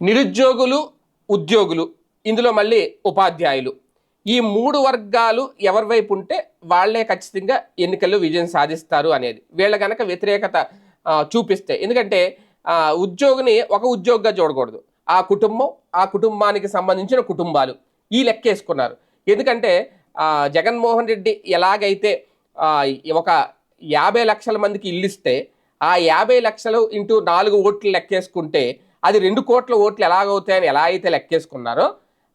నిరుద్యోగులు ఉద్యోగులు ఇందులో మళ్ళీ ఉపాధ్యాయులు. ఈ మూడు వర్గాలు ఎవరి వైపు ఉంటే వాళ్ళే ఖచ్చితంగా ఎన్నికల్లో విజయం సాధిస్తారు అనేది. వీళ్ళ కనుక వ్యతిరేకత చూపిస్తే. ఎందుకంటే ఉద్యోగిని ఒక ఉద్యోగిగా చూడకూడదు. ఆ కుటుంబం ఆ కుటుంబానికి సంబంధించిన కుటుంబాలు ఈ లెక్కేసుకున్నారు. ఎందుకంటే జగన్మోహన్ రెడ్డి ఎలాగైతే ఒక యాభై లక్షల మందికి ఇల్లు ఇస్తే ఆ యాభై లక్షలు ఇంటూ నాలుగు ఓట్లు లెక్కేసుకుంటే అది రెండు కోట్ల ఓట్లు ఎలాగవుతాయని ఎలా అయితే లెక్కేసుకున్నారో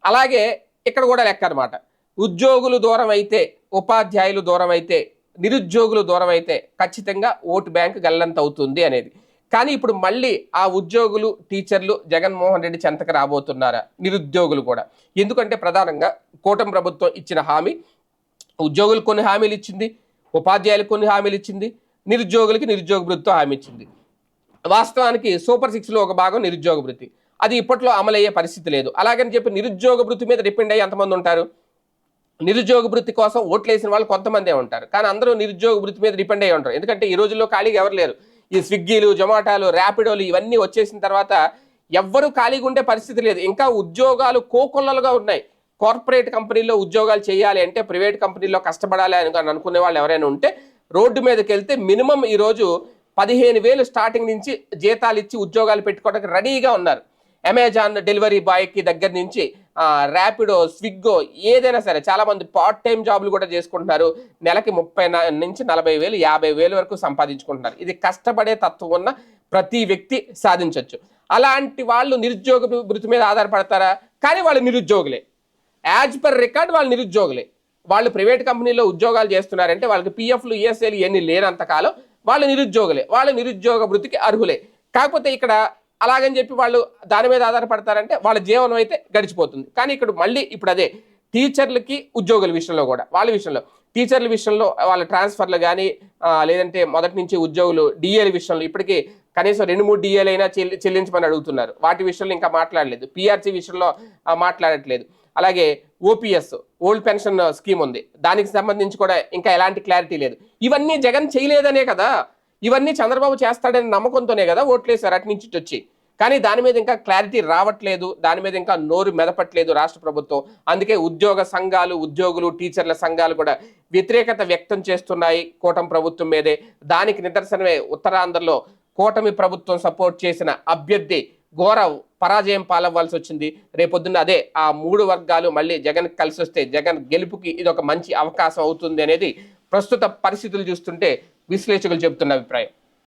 అలాగే ఇక్కడ కూడా లెక్క అనమాట ఉద్యోగులు దూరం అయితే ఉపాధ్యాయులు దూరం అయితే నిరుద్యోగులు దూరం అయితే ఖచ్చితంగా ఓటు బ్యాంక్ గల్లంత అవుతుంది అనేది. కానీ ఇప్పుడు మళ్ళీ ఆ ఉద్యోగులు టీచర్లు జగన్మోహన్ రెడ్డి చెంతకు రాబోతున్నారా? నిరుద్యోగులు కూడా. ఎందుకంటే ప్రధానంగా కూటమి ప్రభుత్వం ఇచ్చిన హామీ ఉద్యోగులు కొన్ని హామీలు ఇచ్చింది ఉపాధ్యాయులు కొన్ని హామీలు ఇచ్చింది నిరుద్యోగులకి నిరుద్యోగ వృత్తితో హామీ ఇచ్చింది. వాస్తవానికి సూపర్ సిక్స్లో ఒక భాగం నిరుద్యోగ వృత్తి. అది ఇప్పట్లో అమలయ్యే పరిస్థితి లేదు. అలాగని చెప్పి నిరుద్యోగ వృత్తి మీద డిపెండ్ అయ్యి ఎంతమంది ఉంటారు? నిరుద్యోగ వృత్తి కోసం ఓట్లేసిన వాళ్ళు కొంతమందే ఉంటారు. కానీ అందరూ నిరుద్యోగ వృత్తి మీద డిపెండ్ అయ్యి ఉంటారు. ఎందుకంటే ఈ రోజుల్లో ఖాళీగా ఎవరు లేరు. ఈ స్విగ్గీలు జొమాటోలు ర్యాపిడోలు ఇవన్నీ వచ్చేసిన తర్వాత ఎవ్వరూ ఖాళీగా ఉండే పరిస్థితి లేదు. ఇంకా ఉద్యోగాలు కోకొల్లలుగా ఉన్నాయి. కార్పొరేట్ కంపెనీల్లో ఉద్యోగాలు చేయాలి అంటే ప్రైవేట్ కంపెనీల్లో కష్టపడాలి అని అనుకునే వాళ్ళు ఎవరైనా ఉంటే రోడ్డు మీదకి వెళ్తే మినిమం ఈరోజు పదిహేను వేలు స్టార్టింగ్ నుంచి జీతాలు ఇచ్చి ఉద్యోగాలు పెట్టుకోవడానికి రెడీగా ఉన్నారు. అమెజాన్ డెలివరీ బాయ్కి దగ్గర నుంచి ర్యాపిడో స్విగ్గో ఏదైనా సరే చాలామంది పార్ట్ టైం జాబులు కూడా చేసుకుంటున్నారు. నెలకి ముప్పై నుంచి నలభై వేలు యాభై వేలు వరకు సంపాదించుకుంటున్నారు. ఇది కష్టపడే తత్వం ఉన్న ప్రతి వ్యక్తి సాధించవచ్చు అలాంటి వాళ్ళు నిరుద్యోగ వృత్తి మీద ఆధారపడతారా? కానీ వాళ్ళు నిరుద్యోగులే. యాజ్ పర్ రికార్డ్ వాళ్ళు నిరుద్యోగులే. వాళ్ళు ప్రైవేట్ కంపెనీలో ఉద్యోగాలు చేస్తున్నారంటే వాళ్ళకి పిఎఫ్లు ఈఎస్ఐలు ఇవన్నీ లేనంతకాలం వాళ్ళు నిరుద్యోగులే వాళ్ళు నిరుద్యోగ వృత్తికి అర్హులే. కాకపోతే ఇక్కడ అలాగని చెప్పి వాళ్ళు దాని మీద ఆధారపడతారంటే వాళ్ళ జీవనం అయితే గడిచిపోతుంది. కానీ ఇక్కడ మళ్ళీ ఇప్పుడు అదే టీచర్లకి ఉద్యోగుల విషయంలో కూడా వాళ్ళ విషయంలో. టీచర్ల విషయంలో వాళ్ళ ట్రాన్స్ఫర్లు కానీ లేదంటే మొదటి నుంచి ఉద్యోగులు డిఏల విషయంలో ఇప్పటికీ కనీసం రెండు మూడు డిఏలైనా అయినా చెల్లించమని అడుగుతున్నారు. వాటి విషయంలో ఇంకా మాట్లాడలేదు. పిఆర్సీ విషయంలో మాట్లాడట్లేదు. అలాగే ఓపీఎస్ ఓల్డ్ పెన్షన్ స్కీమ్ ఉంది. దానికి సంబంధించి కూడా ఇంకా ఎలాంటి క్లారిటీ లేదు. ఇవన్నీ జగన్ చేయలేదనే కదా. ఇవన్నీ చంద్రబాబు చేస్తాడని నమ్మకంతోనే కదా ఓట్లేసారు అటు నుంచి వచ్చి. కానీ దాని మీద ఇంకా క్లారిటీ రావట్లేదు. దాని మీద ఇంకా నోరు మెదపట్లేదు రాష్ట్ర ప్రభుత్వం. అందుకే ఉద్యోగ సంఘాలు ఉద్యోగులు టీచర్ల సంఘాలు కూడా వ్యతిరేకత వ్యక్తం చేస్తున్నాయి కూటమి ప్రభుత్వం మీదే. దానికి నిదర్శనమే ఉత్తరాంధ్రలో కూటమి ప్రభుత్వం సపోర్ట్ చేసిన అభ్యర్థి ఘోర పరాజయం పాలవ్వాల్సి వచ్చింది. రేపొద్దున్న అదే ఆ మూడు వర్గాలు మళ్ళీ జగన్ కలిసి వస్తే జగన్ గెలుపుకి ఇది ఒక మంచి అవకాశం అవుతుంది అనేది ప్రస్తుత పరిస్థితులు చూస్తుంటే విశ్లేషకులు చెబుతున్న అభిప్రాయం.